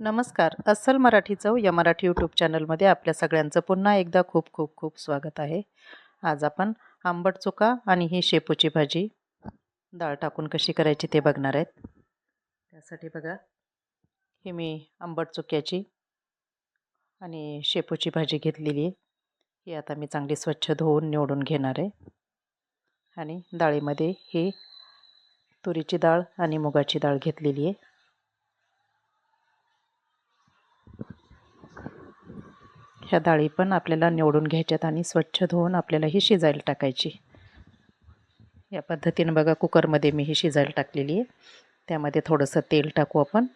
नमस्कार. अस्सल मराठी चव या मराठी यूट्यूब चॅनलमध्ये आपल्या सगळ्यांचं पुन्हा एकदा खूप खूप खूप स्वागत आहे. आज आपण आंबट चुका आणि ही शेपूची भाजी डाळ टाकून कशी करायची ते बघणार आहेत. त्यासाठी बघा हे मी आंबट चुक्याची आणि शेपूची भाजी घेतलेली आहे. ही आता मी चांगली स्वच्छ धुवून निवडून घेणार आहे. आणि डाळीमध्ये ही तुरीची डाळ आणि मुगाची डाळ घेतलेली आहे. ह्या डाळी पण आपल्याला निवडून घ्यायच्यात आणि स्वच्छ धुवून आपल्याला ही शिजायला टाकायची. या पद्धतीनं बघा कुकरमध्ये मी ही शिजायला टाकलेली आहे. त्यामध्ये थोडंसं तेल टाकू आपण.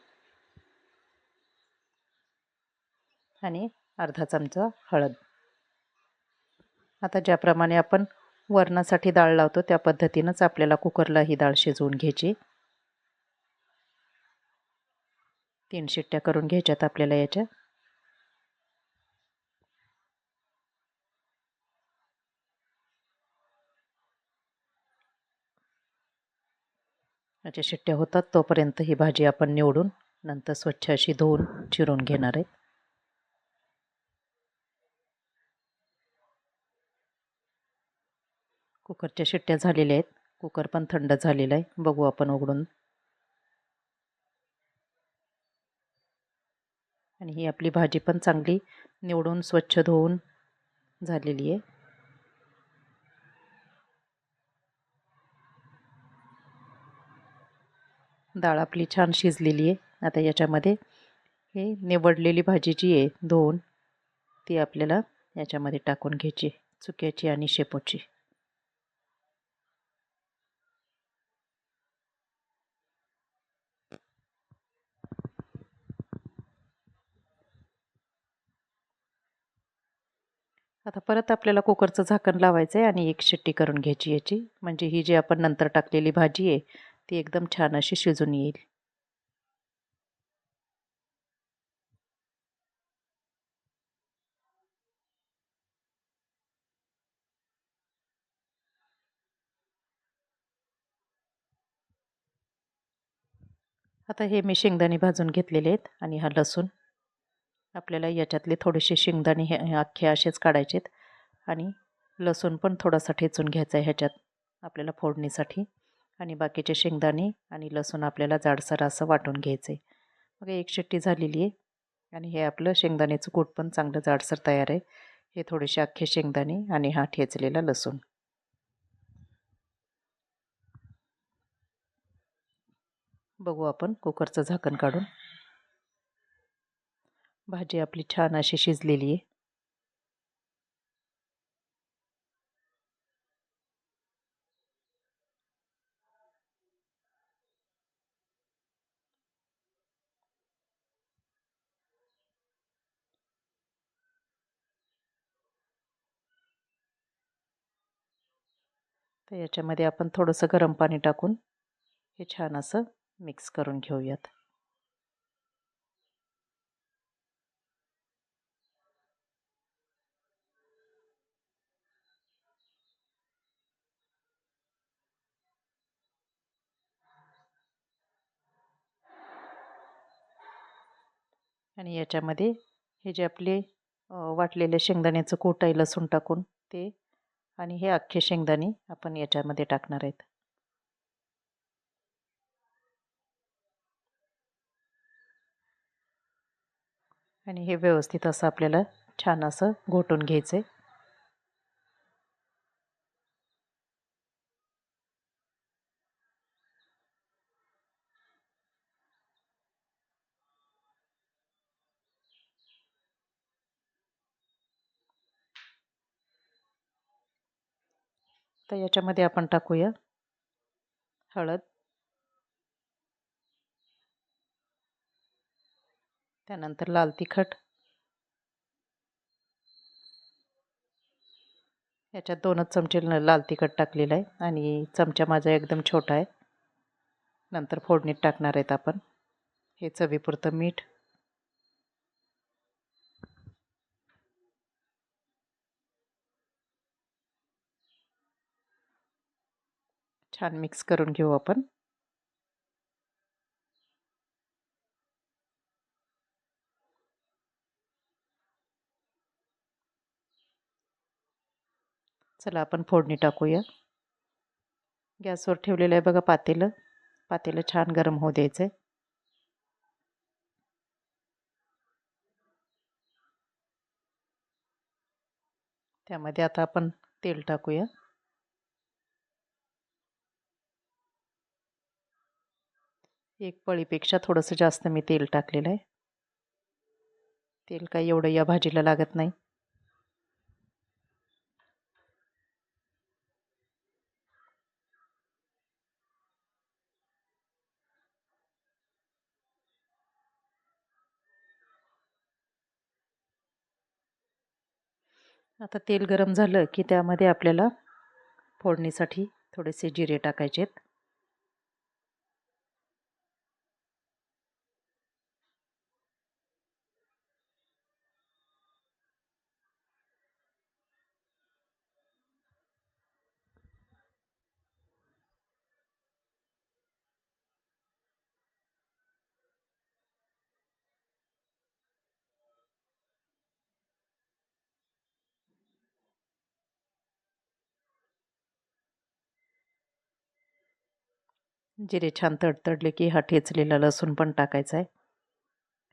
आणि अर्धा चमचा हळद. आता ज्याप्रमाणे आपण वरणासाठी डाळ लावतो त्या पद्धतीनंच आपल्याला कुकरला ही डाळ शिजवून घ्यायची. तीन शिट्ट्या करून घ्यायच्यात आपल्याला याच्या. याच्या शिट्ट्या होतात तोपर्यंत ही भाजी आपण निवडून नंतर स्वच्छ अशी धुवून चिरून घेणार आहेत. कुकरच्या शिट्ट्या झालेल्या आहेत. कुकर पण थंड झालेला आहे. बघू आपण उघडून. आणि ही आपली भाजी पण चांगली निवडून स्वच्छ धुवून झालेली आहे. डाळ आपली छान शिजलेली आहे. आता याच्यामध्ये हे निवडलेली भाजी जी आहे धुवून ती आपल्याला याच्यामध्ये टाकून घ्यायची चुक्याची आणि शेपूची. आता परत आपल्याला कुकरचं झाकण लावायचं आहे आणि एक शिट्टी करून घ्यायची याची. म्हणजे ही जी आपण नंतर टाकलेली भाजी आहे ती एकदम छान अशी शिजून येईल. आता हे मी शेंगदाणे भाजून घेतलेले आहेत आणि हा लसूण. आपल्याला याच्यातले थोडेसे शेंगदाणे हे अख्खे असेच काढायचेत आणि लसूण पण थोडासा ठेचून घ्यायचा आहे ह्याच्यात आपल्याला फोडणीसाठी. आणि बाकीचे शेंगदाणे आणि लसूण आपल्याला जाडसर असं वाटून घ्यायचं आहे मग एक शिट्टी झालेली आहे आणि हे आपलं शेंगदाण्याचं कूट पण चांगलं जाडसर तयार आहे. हे थोडेसे अख्खे शेंगदाणे आणि हा ठेचलेला लसूण. बघू आपण कुकरचं झाकण काढून. भाजी आपली छान अशी शिजलेली आहे. तर याच्यामध्ये आपण थोडंसं गरम पाणी टाकून हे छान असं मिक्स करून घेऊयात. आणि याच्यामध्ये हे जे आपले वाटलेले शेंगदाण्याचं कोट आहे लसूण टाकून ते आणि हे अख्खे शेंगदाणे आपण याच्यामध्ये टाकणार आहेत. आणि हे व्यवस्थित असं आपल्याला छान असं घोटून घ्यायचं आहे तर याच्यामध्ये आपण टाकूया. हळद. त्यानंतर लाल तिखट. याच्यात दोनच चमचे लाल तिखट टाकलेलं आहे आणि चमचा माझा एकदम छोटा आहे. नंतर फोडणीत टाकणार आहेत आपण. हे चवीपुरतं मीठ. छान मिक्स करून घेऊ आपण. चला आपण फोडणी टाकूया. गॅसवर ठेवलेलं आहे बघा पातेलं. पातेलं छान गरम होऊ द्यायचं आहे त्यामध्ये आता आपण तेल टाकूया. एक पळीपेक्षा थोडंसं जास्त मी तेल टाकलेलं आहे. तेल काही एवढं या भाजीला लागत नाही. आता तेल गरम झालं की त्यामध्ये आपल्याला फोडणीसाठी थोडेसे जिरे टाकायचे जिरे छान तडतडले की हा ठेचलेला लसूण पण टाकायचा आहे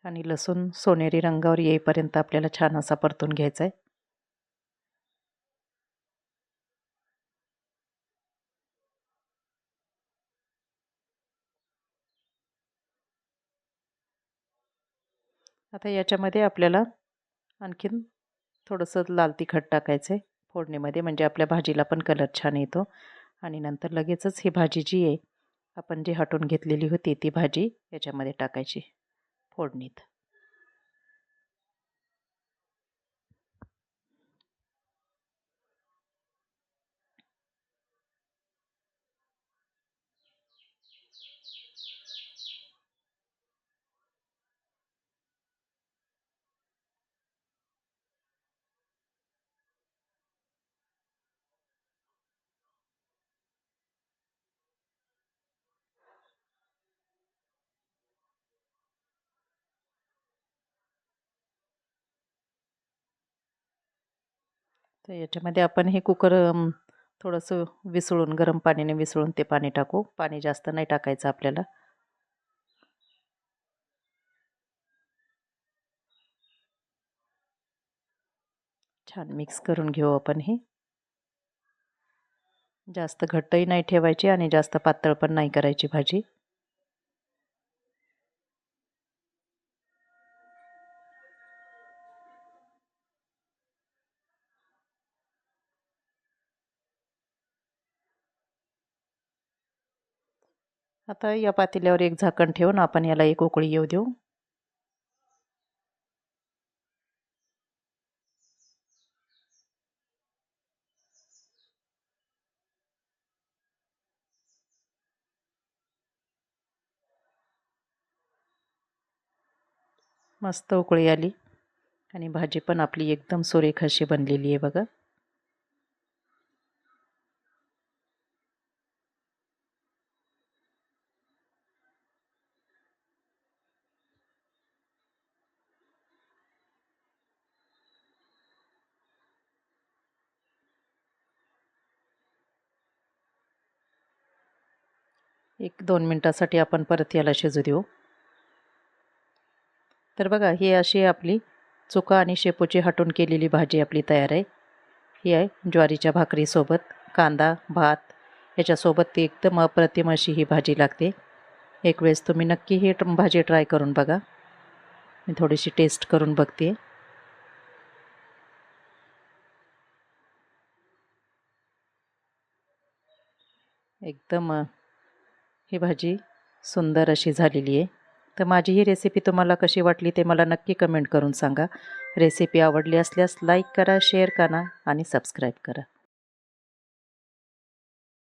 आणि लसूण सोनेरी रंगावर येईपर्यंत आपल्याला छान असा परतून घ्यायचा आहे आता याच्यामध्ये आपल्याला आणखीन थोडंसं लाल तिखट टाकायचं आहे फोडणीमध्ये म्हणजे आपल्या भाजीला पण कलर छान येतो. आणि नंतर लगेचच ही भाजी जी आहे आपण जी हटवून घेतलेली होती ती भाजी याच्यामध्ये टाकायची फोडणीत. तर याच्यामध्ये आपण हे कुकर थोडंसं विसळून गरम पाण्याने विसळून ते पाणी टाकू. पाणी जास्त नाही टाकायचं आपल्याला. छान मिक्स करून घेऊ आपण हे. जास्त घट्टही नाही ठेवायची आणि जास्त पातळ पण नाही करायची भाजी. आता या पातेल्यावर एक झाकण ठेवून आपण याला एक उकळी येऊ देऊ. मस्त उकळी आली आणि भाजी पण आपली एकदम सुरेख अशी बनलेली आहे बघा. एक दोन मिनटासाठी आपण परत याला शिजू देऊ. तर बघा ही अशी आपली चुका आणि शेपूची हटून केलेली भाजी आपली तयार आहे. ही आहे ज्वारीच्या भाकरीसोबत कांदा भात याच्यासोबत ती एकदम अप्रतिम अशी ही भाजी लागते. एक वेळेस तुम्ही नक्की ही भाजी ट्राय करून बघा. मी थोडीशी टेस्ट करून बघते. एकदम ही भाजी सुंदर अशी झालेली आहे. तर माझी ही रेसिपी तुम्हाला कशी वाटली ते मला नक्की कमेंट करून सांगा. रेसिपी आवडली असल्यास लाईक करा शेअर करा आणि सबस्क्राईब करा.